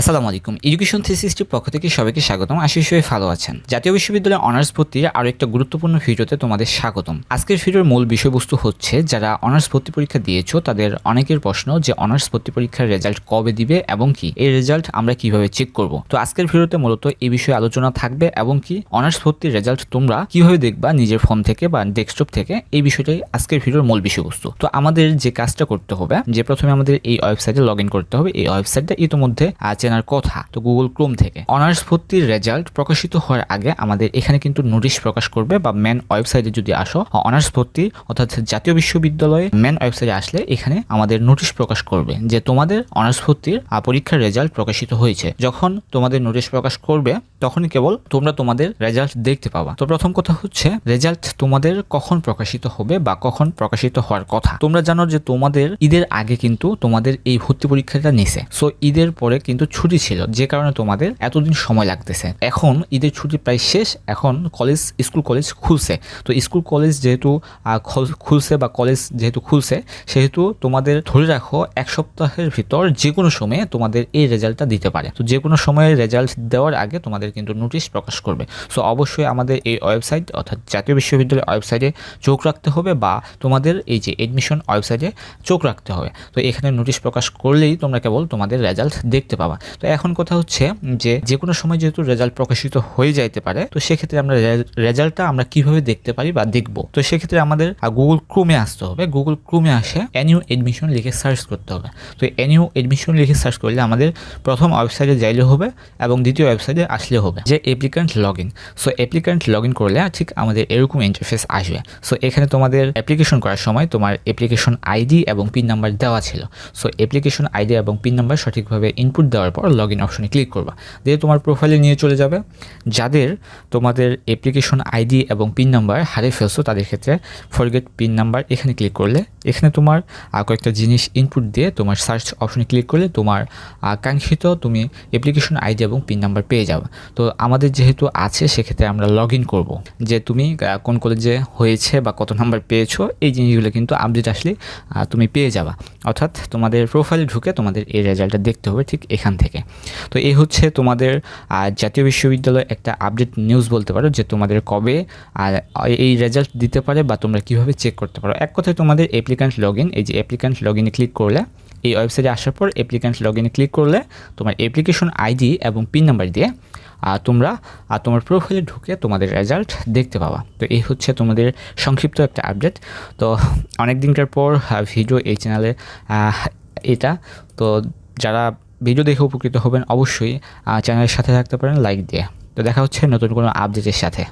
আসসালামু আলাইকুম। এডুকেশন থিসিসটির পক্ষ থেকে সবাইকে স্বাগতম। আশিস সবাই ভালো আছেন। জাতীয় বিশ্ববিদ্যালয়ে অনার্স ভর্তির আরও একটা গুরুত্বপূর্ণ ভিডিওতে তোমাদের স্বাগতম। আজকের ভিডিওর মূল বিষয়বস্তু হচ্ছে যারা অনার্স ভর্তি পরীক্ষা দিয়েছ তাদের অনেকের প্রশ্ন যে অনার্স ভর্তি পরীক্ষার রেজাল্ট কবে দিবে এবং কি? এই রেজাল্ট আমরা কীভাবে চেক করব? তো আজকের ভিডিওতে মূলত এই বিষয়ে আলোচনা থাকবে এবং কি অনার্স ভর্তির রেজাল্ট তোমরা কীভাবে দেখবা নিজের ফোন থেকে বা ডেস্কটপ থেকে এই বিষয়টাই আজকের ভিডিওর মূল বিষয়বস্তু। তো আমাদের যে কাজটা করতে হবে যে প্রথমে আমাদের এই ওয়েবসাইটে লগ করতে হবে। এই ওয়েবসাইটটা ইতিমধ্যে আহ, চেনার কথা তো গুগল ক্রোম থেকে। অনার্স ভর্তির রেজাল্ট প্রকাশিত হওয়ার আগে আমাদের এখানে কিন্তু নোটিশ প্রকাশ করবে বা মেন ওয়েবসাইটে যদি আসো অনার্স ভর্তি অর্থাৎ জাতীয় বিশ্ববিদ্যালয়ে মেন ওয়েবসাইটে আসলে এখানে আমাদের নোটিশ প্রকাশ করবে যে তোমাদের অনার্স ভর্তির পরীক্ষার রেজাল্ট প্রকাশিত হয়েছে। যখন তোমাদের নোটিশ প্রকাশ করবে, তখনই কেবল তোমরা তোমাদের রেজাল্ট দেখতে পাবা। তো প্রথম কথা হচ্ছে রেজাল্ট তোমাদের কখন প্রকাশিত হবে বা কখন প্রকাশিত হওয়ার কথা। তোমরা জানো যে তোমাদের ঈদের আগে কিন্তু তোমাদের এই ভর্তি পরীক্ষাটা নিছে। সো ঈদের পরে কিন্তু ছুটি ছিল, যে কারণে তোমাদের এতদিন সময় লাগতেছে। এখন ঈদের ছুটি প্রায় শেষ, এখন কলেজ স্কুল কলেজ খুলছে। তো স্কুল কলেজ যেহেতু খুলছে বা কলেজ যেহেতু খুলছে, সেহেতু তোমাদের ধরে রাখো, এক সপ্তাহের ভিতর যে কোনো সময়ে তোমাদের এই রেজাল্টটা দিতে পারে। তো যে কোনো সময়ে রেজাল্ট দেওয়ার আগে তোমাদের কিন্তু নোটিশ প্রকাশ করবে। সো অবশ্যই আমাদের এই ওয়েবসাইট অর্থাৎ জাতীয় বিশ্ববিদ্যালয়ের ওয়েবসাইটে চোখ রাখতে হবে বা তোমাদের এই যে এডমিশন ওয়েবসাইটে চোখ রাখতে হবে। তো এখানে নোটিশ প্রকাশ করলেই তোমরা কেবল তোমাদের রেজাল্ট দেখতে পাবা। তো এখন কথা হচ্ছে যে যে কোনো সময় যেহেতু রেজাল্ট প্রকাশিত হয়ে যাইতে পারে, তো সেক্ষেত্রে আমরা রেজাল্টটা আমরা কীভাবে দেখতে পারি বা দেখব? তো সেক্ষেত্রে আমাদের গুগল ক্রোমে আসতে হবে। গুগল ক্রোমে আসে অ্যানিউ এডমিশন লিখে সার্চ করতে হবে। তো অ্যানিউ এডমিশন লিখে সার্চ করলে আমাদের প্রথম ওয়েবসাইটে যাইলে হবে এবং দ্বিতীয় ওয়েবসাইটে আসলে হবে যে applicant log in so applicant log in করলে ঠিক আমাদের এরকম ইন্টারফেস আসবে। সো এখানে তোমাদের অ্যাপ্লিকেশন করার সময় তোমার অ্যাপ্লিকেশন আইডি এবং পিন নাম্বার দেওয়া ছিল। সো অ্যাপ্লিকেশন আইডি এবং পিন নাম্বার সঠিকভাবে ইনপুট দেওয়ার পর লগ ইন অপশনে ক্লিক করবা। দিয়ে তোমার প্রোফাইলে নিয়ে চলে যাবে। যাদের তোমাদের অ্যাপ্লিকেশন আইডি এবং পিন নাম্বার হারিয়ে ফেলছো তাদের ক্ষেত্রে ফরগেট পিন নাম্বার এখানে ক্লিক করলে এখানে তোমার কয়েকটা জিনিস ইনপুট দিয়ে তোমার সার্চ অপশনে ক্লিক করলে তোমার আহ, কাঙ্ক্ষিত তুমি অ্যাপ্লিকেশন আইডি এবং পিন নাম্বার পেয়ে যাবে। তো আমাদের যেহেতু আছে সেক্ষেত্রে আমরা লগ ইন করব। যে তুমি কোন কলেজে হয়েছে বা কত নাম্বার পেয়েছ এই জিনিসগুলো কিন্তু আপডেট আসলে তুমি পেয়ে যাবা। অর্থাৎ তোমাদের প্রোফাইলে ঢুকে তোমাদের এই রেজাল্টটা দেখতে হবে ঠিক এখান থেকে। তো এই হচ্ছে তোমাদের জাতীয় বিশ্ববিদ্যালয় একটা আপডেট নিউজ বলতে পারো যে তোমাদের কবে এই রেজাল্ট দিতে পারে বা তোমরা কীভাবে চেক করতে পারো। এক কথায় তোমাদের অ্যাপ্লিক্যান্ট লগ ইন এই যে অ্যাপ্লিক্যান্ট লগ ইনে ক্লিক করলে, এই ওয়েবসাইটে আসার পর অ্যাপ্লিক্যান্ট লগ ইনে ক্লিক করলে তোমার অ্যাপ্লিকেশন আইডি এবং পিন নাম্বার দিয়ে তোমরা আর তোমার প্রোফাইলে ঢুকে তোমাদের রেজাল্ট দেখতে পাবা। তো এই হচ্ছে তোমাদের সংক্ষিপ্ত একটা আপডেট তো অনেক দিনকার পর ভিডিও এই চ্যানেলে এটা। তো যারা ভিডিও দেখে উপকৃত হবেন অবশ্যই চ্যানেলের সাথে থাকতে পারেন লাইক দিয়ে। তো দেখা হচ্ছে নতুন কোনো আপডেটের সাথে।